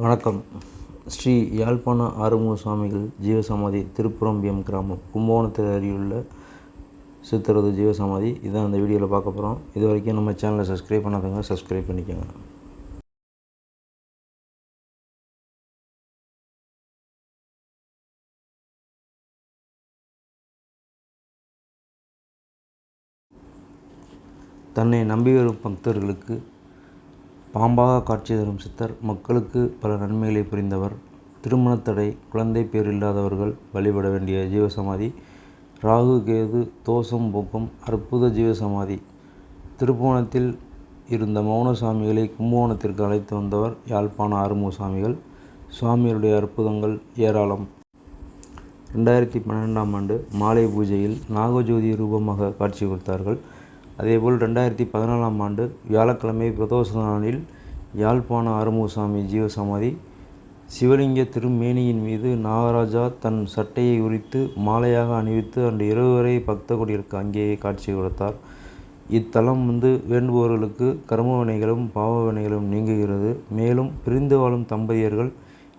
வணக்கம். ஸ்ரீ யாழ்ப்பாண ஆறுமுக சுவாமிகள் ஜீவசமாதி திருப்புரம்பியம் கிராமம் கும்பகோணத்தில் அருகிலுள்ள சித்தரது ஜீவசமாதி. இதான் அந்த வீடியோவில் பார்க்க போகிறோம் இது வரைக்கும் நம்ம சேனலை சப்ஸ்கிரைப் பண்ணாதவங்க சப்ஸ்கிரைப் பண்ணிக்கோங்க. தன்னை நம்பி வரும் பக்தர்களுக்கு பாம்பாக காட்சி தரும் சித்தர் மக்களுக்கு பல நன்மைகளை புரிந்தவர். திருமணத்தடை குழந்தை பேர் இல்லாதவர்கள் வழிபட வேண்டிய ஜீவசமாதி. ராகு கேது தோஷம் போக்கும் அற்புத ஜீவசமாதி. திருப்புவனத்தில் இருந்த மௌன சுவாமிகளை கும்பகோணத்திற்கு அழைத்து வந்தவர் யாழ்ப்பாண ஆறுமுக சுவாமிகள் சுவாமிகளுடைய அற்புதங்கள் ஏராளம். ரெண்டாயிரத்தி பன்னெண்டாம் ஆண்டு மாலை பூஜையில் நாகஜோதி ரூபமாக காட்சி கொடுத்தார்கள். அதேபோல் ரெண்டாயிரத்தி பதினாலாம் ஆண்டு வியாழக்கிழமை பிரதோஷ நாளில் யாழ்ப்பாண ஆறுமுகசாமி ஜீவசமாதி சிவலிங்க திருமேனியின் மீது நாகராஜா தன் சட்டையை உரித்து மாலையாக அணிவித்து அன்று இரவு வரை பக்த கொடியிற்கு அங்கேயே காட்சி கொடுத்தார். இத்தலம் வந்து வேண்டுபவர்களுக்கு கர்ம வினைகளும் பாவ வினைகளும் நீங்குகிறது. மேலும் பிரிந்து வாழும் தம்பதியர்கள்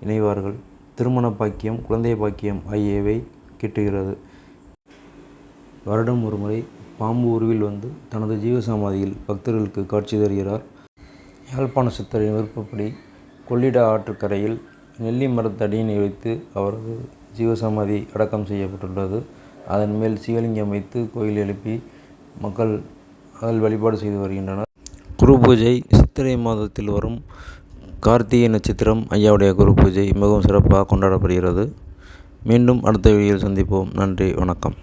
இணைவார்கள். திருமண பாக்கியம் குழந்தை பாக்கியம் ஆகியவை கிட்டுகிறது. வருடம் ஒரு முறை பாம்பு உருவில் வந்து தனது ஜீவசமாதியில் பக்தர்களுக்கு காட்சி தருகிறார். யாழ்ப்பாண சித்தரின் விருப்பப்படி கொள்ளிட ஆற்றுக்கரையில் நெல்லி மரத்தடியினை வைத்து அவரது ஜீவசமாதி அடக்கம் செய்யப்பட்டுள்ளது. அதன் மேல் சிவலிங்கம் வைத்து கோயில் எழுப்பி மக்கள் அதில் வழிபாடு செய்து வருகின்றனர். குரு பூஜை சித்திரை மாதத்தில் வரும் கார்த்திகை நட்சத்திரம் ஐயாவுடைய குரு பூஜை மிகவும் சிறப்பாக கொண்டாடப்படுகிறது. மீண்டும் அடுத்த வீடியோவில் சந்திப்போம். நன்றி வணக்கம்.